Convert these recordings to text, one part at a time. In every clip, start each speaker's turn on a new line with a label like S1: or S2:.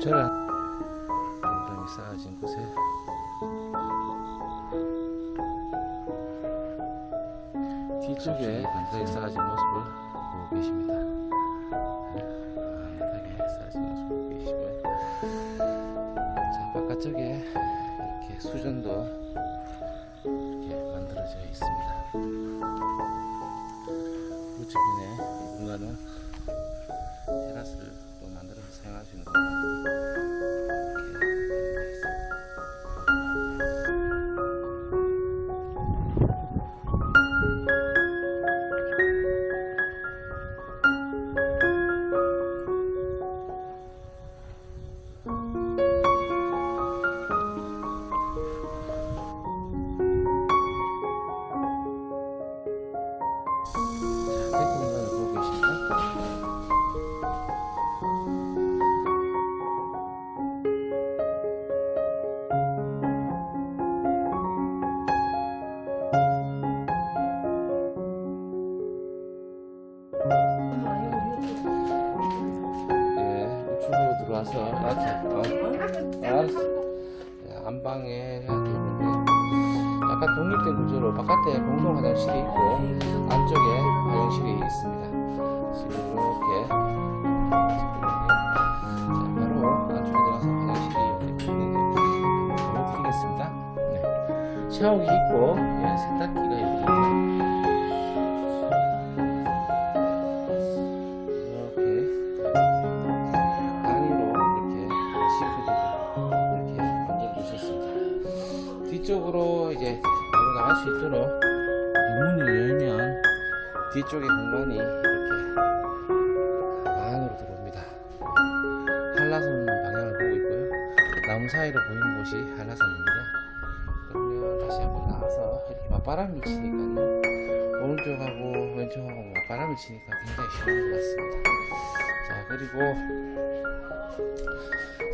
S1: 저는 엉덩이 쌓아진 곳에 뒤쪽에 엉덩이 쌓아진 모습을 보고 계십니다. 엉덩이 쌓아진 모습을 보고 계시고요. 자 바깥쪽에 이렇게 수전도 이렇게 만들어져 있습니다. 이 공간은 테라스를 또 만들어서 사용할 수 있는 이렇 안방에 해야 되는데 약간 독립된 구조로 바깥에 공동 화장실이 있고 안쪽에 화장실이 있습니다. 지금 이렇게 자, 바로 안쪽에 들어가서 화장실이 이렇게 있는데 보여드리겠습니다. 네. 샤워기 있고 예, 세탁기가 이렇게 이렇 뒤쪽으로 이제 바로 나갈 수 있도록 이 문을 열면 뒤쪽의 공간이 이렇게 안으로 들어옵니다. 한라산 방향을 보고 있고요. 나무 사이로 보이는 곳이 한라산입니다. 그러면 다시 한번 나와서 이렇게 맞바람이 치니까요. 오른쪽하고 왼쪽하고 맞바람이 치니까 굉장히 시원한 것 같습니다. 자 그리고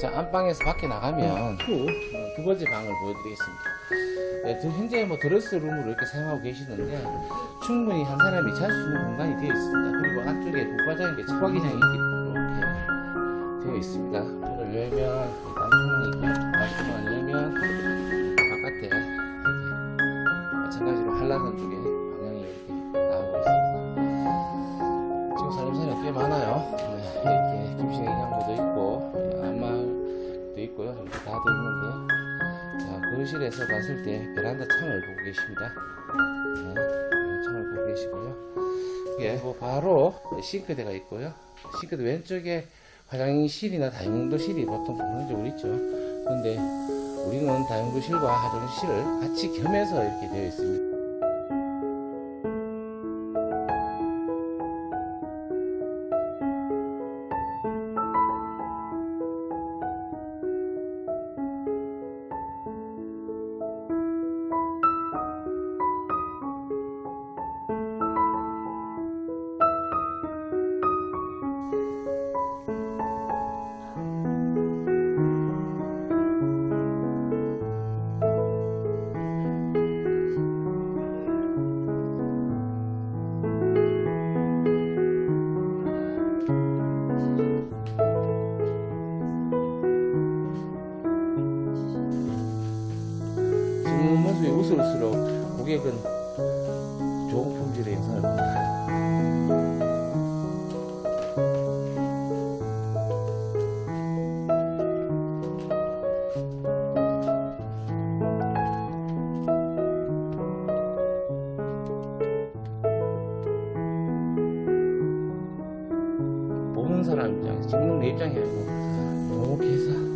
S1: 자 안방에서 밖에 나가면 후, 어, 두 번째 방을 보여드리겠습니다. 네, 드- 현재 뭐 드레스 룸으로 이렇게 사용하고 계시는데 충분히 한 사람이 잘 수 있는 공간이 되어 있습니다. 그리고 안쪽에 붙박이장 게 차박이장이 이렇게 되어 있습니다. 문을 열면 난초문이 있고요. 난초문을 열면 바깥에 마찬가지로 한라산 쪽에 꽤 많아요. 네, 이렇게 김씨 냉장고도 있고 예, 안마도 있고요. 이렇게 다 되어 있는데요. 자, 거실에서 봤을 때 베란다 창을 보고 계십니다. 네, 네, 창을 보고 계시고요. 이게 뭐 바로 싱크대가 있고요. 싱크대 왼쪽에 화장실이나 다용도실이 보통 공통적으로 있죠. 근데 우리는 다용도실과 화장실을 같이 겸해서 이렇게 되어 있습니다. 고객은 좋은 품질의 영상을 봅니다. 보는 사람 입장에서 찍는 내 입장이 아니고 이렇게 해서